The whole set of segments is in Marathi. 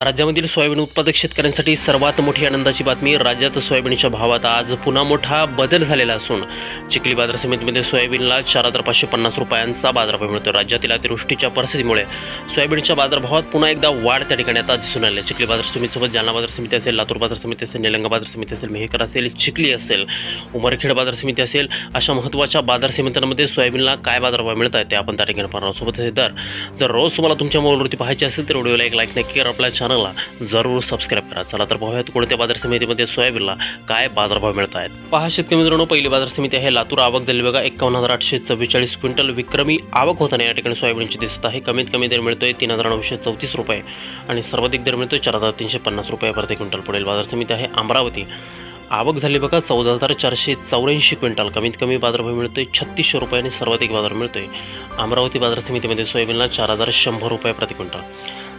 राज्यामधील सोयाबीन उत्पादक शेतकऱ्यांसाठी सर्वात मोठी आनंदाची बातमी राज्यात सोयाबीनच्या भावात आज पुन्हा मोठा बदल झालेला असून चिखली बाजार समितीमध्ये सोयाबीनला चार हजार पाचशे पन्नास रुपयांचा बाजारभाव मिळतो राज्यातील अतिवृष्टीच्या परिस्थितीमुळे सोयाबीनच्या बाजारभावात पुन्हा एकदा वाढ त्या ठिकाणी आता दिसून आली चिखली बाजार समितीसोबत जालना बाजार समिती असेल लातूर बाजार समिती असेल निलंगा बाजार समिती असेल मेहकर असेल चिखली असेल उमरखेड बाजार समिती असेल अशा महत्त्वाच्या बाजार समित्यांमध्ये सोयाबीनला काय बाजारभाव मिळत आहे ते आपण त्या ठिकाणी पाहणार सोबत दर जर रोज तुम्हाला तुमच्या मोबाईलवरती पाहायचे असेल तर व्हिडिओला एक लाईक नक्की करा. आपल्या चॅनलला जरूर सबस्क्राईब करा. चला तर पाहूयात कोणत्या बाजार समितीमध्ये सोयाबीनला काय बाजारभाव मिळत आहेत पहा शेतकरी मित्रांनो पहिली बाजार समिती आहे लातूर आवक दलवेगा बघा एकावन्न हजार आठशे चव्वेचाळीस क्विंटल विक्रमी आवक होताना या ठिकाणी सोयाबीनची दिसत आहे. कमीत कमी दर मिळतोय तीन हजार नऊशे चौतीस रुपये आणि सर्वाधिक दर मिळतोय चार हजार तीनशे पन्नास रुपये प्रति क्विंटल. पुढील बाजार समिती आहे अमरावती. आवक झाली बघा चौदा हजार चारशे चौऱ्याऐंशी क्विंटल. कमीत कमी बाजारभाव मिळतोय छत्तीसशे रुपये आणि सर्वाधिक बाजार मिळतोय. अमरावती बाजार समितीमध्ये सोयाबीनला चार हजार शंभर रुपये प्रति क्विंटल.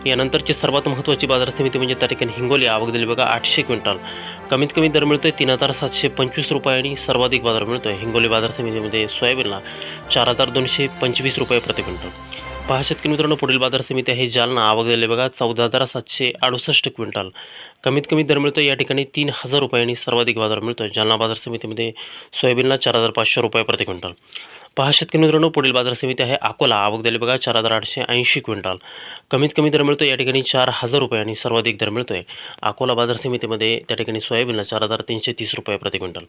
यानंतरची सर्वात महत्त्वाची बाजार समिती म्हणजे त्या ठिकाणी हिंगोली. आवक दिली बघा आठशे क्विंटल. कमीत कमी दर मिळतोय तीन हजार सातशे पंचवीस रुपये आणि सर्वाधिक बाजार मिळतोय. हिंगोली बाजार समितीमध्ये सोयाबीनला चार हजार दोनशे पंचवीस रुपये प्रति क्विंटल. पहा शेतकरी मित्रांनो पुढील बाजार समिती आहे जालना. आवक दिले बघा चौदा हजार सातशे अडुसष्ट क्विंटल. कमीत कमी दर मिळतो या ठिकाणी तीन हजार रुपये आणि सर्वाधिक बाजार मिळतो जालना बाजार समितीमध्ये सोयाबीनला चार हजार पाचशे रुपये प्रति क्विंटल. पहा शेतकरी मित्रांनो पुढील बाजार समिती आहे अकोला. आवक दिली बघा चार हजार आठशे ऐंशी क्विंटल. कमीत कमी दर मिळतो या ठिकाणी चार हजार रुपये आणि सर्वाधिक दर मिळतो आहे अकोला बाजार समितीमध्ये त्या ठिकाणी सोयाबीनला चार हजार तीनशे तीस रुपये प्रति क्विंटल.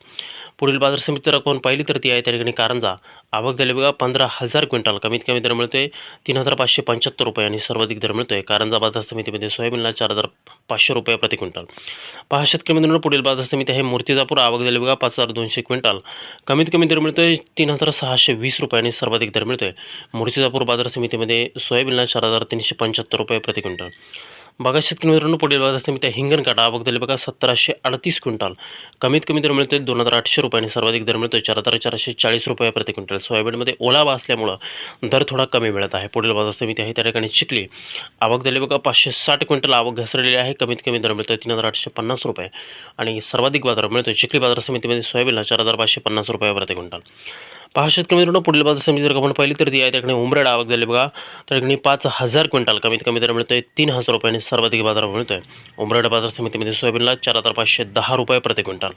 पुढील बाजार समिती जर आपण पाहिली तर ती आहे त्या ठिकाणी कारंजा. आवक दिली बघा पंधरा हजार क्विंटल. कमीत कमी दर मिळतो आहे तीन हजार पाचशे पंच्याहत्तर रुपये आणि सर्वाधिक दर मिळतो आहे कारंजा बाजार समितीमध्ये सोयाबीनला चार हजार पाचशे रुपये प्रति क्विंटल. पहा शेतकरी मित्रांनो पुढील बाजार समिती आहे मूर्तिजापूर. आवक झाली बघा पाच हजार दोनशे क्विंटल. कमीत कमी दर मिळतो आहे तीन हजार सहाशे वीस रुपयांनी सर्वाधिक दर मिळतो आहे मुर्तिजापूर बाजार समितीमध्ये सोयाबीनला चार हजार तीनशे पंच्याहत्तर रुपये प्रति क्विंटल. बघा शेतकरी मित्रांनो पुढील बाजार समिती आहे हिंगणघाट. आवक बघा सतराशे अडतीस क्विंटल. कमीत कमी दर मिळतोय दोन हजार आठशे रुपयांनी सर्वाधिक दर मिळतोय चार हजार चारशे चाळीस रुपये प्रति क्विंटल. सोयाबीनमध्ये ओलावा असल्यामुळं दर थोडा कमी मिळत आहे. पुढील बाजार समिती आहे त्या ठिकाणी चिखली. आवक दिली बघा पाचशे साठ क्विंटल. आवक घसरलेली आहे. कमीत कमी दर मिळतोय तीन हजार आठशे पन्नास रुपये. आणि सर्वाधिक बाजार मिळतोय चिखली बाजार समितीमध्ये सोयाबीनला चार हजार पाचशे पन्नास रुपये प्रति क्विंटल. पहा शेतकरी मित्रांनो पुढील बाजार समिती जर आपण पाहिली तर ती आहे त्या ठिकाणी उमरेड आवक झाली बघा. त्या ठिकाणी पाच हजार क्विंटल कमीत कमी दर मिळतोय तीन हजार रुपयांनी सर्वाधिक बाजार मिळतोय. उमरेड बाजार समितीमध्ये सोयाबीनला चार हजार पाचशे दहा रुपये प्रति क्विंटल.